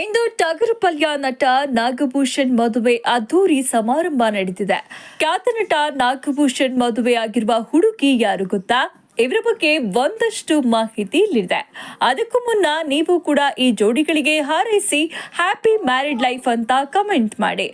ಇಂದು ಟಗರುಪಲ್ಯ ನಟ ನಾಗಭೂಷಣ್ ಮದುವೆ ಅದ್ದೂರಿ ಸಮಾರಂಭ ನಡೆದಿದೆ. ಖ್ಯಾತ ನಟ ನಾಗಭೂಷಣ್ ಮದುವೆ ಆಗಿರುವ ಹುಡುಗಿ ಯಾರು ಗೊತ್ತಾ? ಇವರ ಬಗ್ಗೆ ಒಂದಷ್ಟು ಮಾಹಿತಿ ಇಲ್ಲಿದೆ. ಅದಕ್ಕೂ ಮುನ್ನ ನೀವು ಕೂಡ ಈ ಜೋಡಿಗಳಿಗೆ ಹಾರೈಸಿ ಹ್ಯಾಪಿ ಮ್ಯಾರಿಡ್ ಲೈಫ್ ಅಂತ ಕಮೆಂಟ್ ಮಾಡಿ.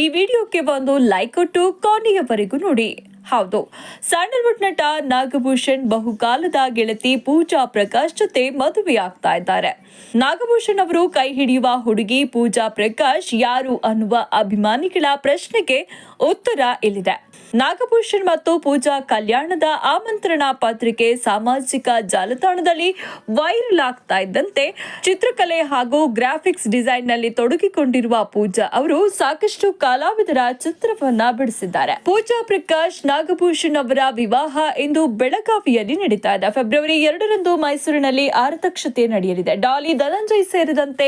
ಈ ವಿಡಿಯೋಕ್ಕೆ ಒಂದು ಲೈಕ್ ಕೊಟ್ಟು ಕೊನೆಯವರೆಗೂ ನೋಡಿ. ಹೌದು. ಸ್ಯಾಂಡಲ್ವುಡ್ ನಟ ನಾಗಭೂಷಣ್ ಬಹುಕಾಲದ ಗೆಳತಿ ಪೂಜಾ ಪ್ರಕಾಶ್ ಜೊತೆ ಮದುವೆಯಾಗ್ತಾ ಇದ್ದಾರೆ. ನಾಗಭೂಷಣ್ ಅವರು ಕೈ ಹಿಡಿಯುವ ಹುಡುಗಿ ಪೂಜಾ ಪ್ರಕಾಶ್ ಯಾರು ಅನ್ನುವ ಅಭಿಮಾನಿಗಳ ಪ್ರಶ್ನೆಗೆ ಉತ್ತರ ಇಲ್ಲಿದೆ. ನಾಗಭೂಷಣ್ ಮತ್ತು ಪೂಜಾ ಕಲ್ಯಾಣದ ಆಮಂತ್ರಣ ಪತ್ರಿಕೆ ಸಾಮಾಜಿಕ ಜಾಲತಾಣದಲ್ಲಿ ವೈರಲ್ ಆಗ್ತಾ ಇದ್ದಂತೆ ಚಿತ್ರಕಲೆ ಹಾಗೂ ಗ್ರಾಫಿಕ್ಸ್ ಡಿಸೈನ್ನಲ್ಲಿ ತೊಡಗಿಕೊಂಡಿರುವ ಪೂಜಾ ಅವರು ಸಾಕಷ್ಟು ಕಲಾವಿದರ ಚಿತ್ರವನ್ನ ಬಿಡಿಸಿದ್ದಾರೆ. ಪೂಜಾ ಪ್ರಕಾಶ್ ನಾಗಭೂಷಣ್ ಅವರ ವಿವಾಹ ಇಂದು ಬೆಳಗಾವಿಯಲ್ಲಿ ನಡೀತಾ ಇದೆ. ಫೆಬ್ರವರಿ ಎರಡರಂದು ಮೈಸೂರಿನಲ್ಲಿ ಆರತಕ್ಷತೆ ನಡೆಯಲಿದೆ. ಡಾಲಿ ಧನಂಜಯ್ ಸೇರಿದಂತೆ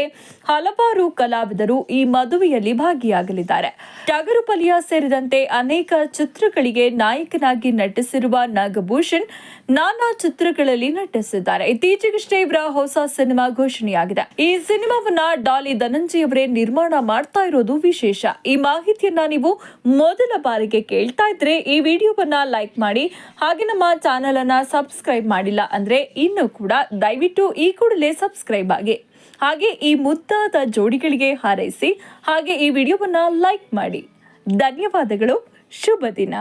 ಹಲವಾರು ಕಲಾವಿದರು ಈ ಮದುವೆಯಲ್ಲಿ ಭಾಗಿಯಾಗಲಿದ್ದಾರೆ. ಟಗರುಪಲಿಯ ಸೇರಿದಂತೆ ಅನೇಕ ಚಿತ್ರಗಳಿಗೆ ನಾಯಕನಾಗಿ ನಟಿಸಿರುವ ನಾಗಭೂಷಣ್ ನಾನಾ ಚಿತ್ರಗಳಲ್ಲಿ ನಟಿಸಿದ್ದಾರೆ. ಇತ್ತೀಚೆಗಷ್ಟೇ ಇವರ ಹೊಸ ಸಿನಿಮಾ ಘೋಷಣೆಯಾಗಿದೆ. ಈ ಸಿನಿಮಾವನ್ನ ಡಾಲಿ ಧನಂಜಯ್ ಅವರೇ ನಿರ್ಮಾಣ ಮಾಡ್ತಾ ಇರೋದು ವಿಶೇಷ. ಈ ಮಾಹಿತಿಯನ್ನ ನೀವು ಮೊದಲ ಬಾರಿಗೆ ಕೇಳ್ತಾ ಇದ್ರೆ ಈ ವಿಡಿಯೋವನ್ನ ಲೈಕ್ ಮಾಡಿ ಹಾಗೆ ನಮ್ಮ ಚಾನೆಲ್ ಅನ್ನ ಸಬ್ಸ್ಕ್ರೈಬ್ ಮಾಡಿಲ್ಲ ಅಂದ್ರೆ ಇನ್ನು ಕೂಡ ದಯವಿಟ್ಟು ಈ ಕೂಡಲೇ ಸಬ್ಸ್ಕ್ರೈಬ್ ಆಗಿ. ಹಾಗೆ ಈ ಮುದ್ದಾದ ಜೋಡಿಗಳಿಗೆ ಹಾರೈಸಿ ಹಾಗೆ ಈ ವಿಡಿಯೋವನ್ನ ಲೈಕ್ ಮಾಡಿ. ಧನ್ಯವಾದಗಳು. ಶುಭ ದಿನ.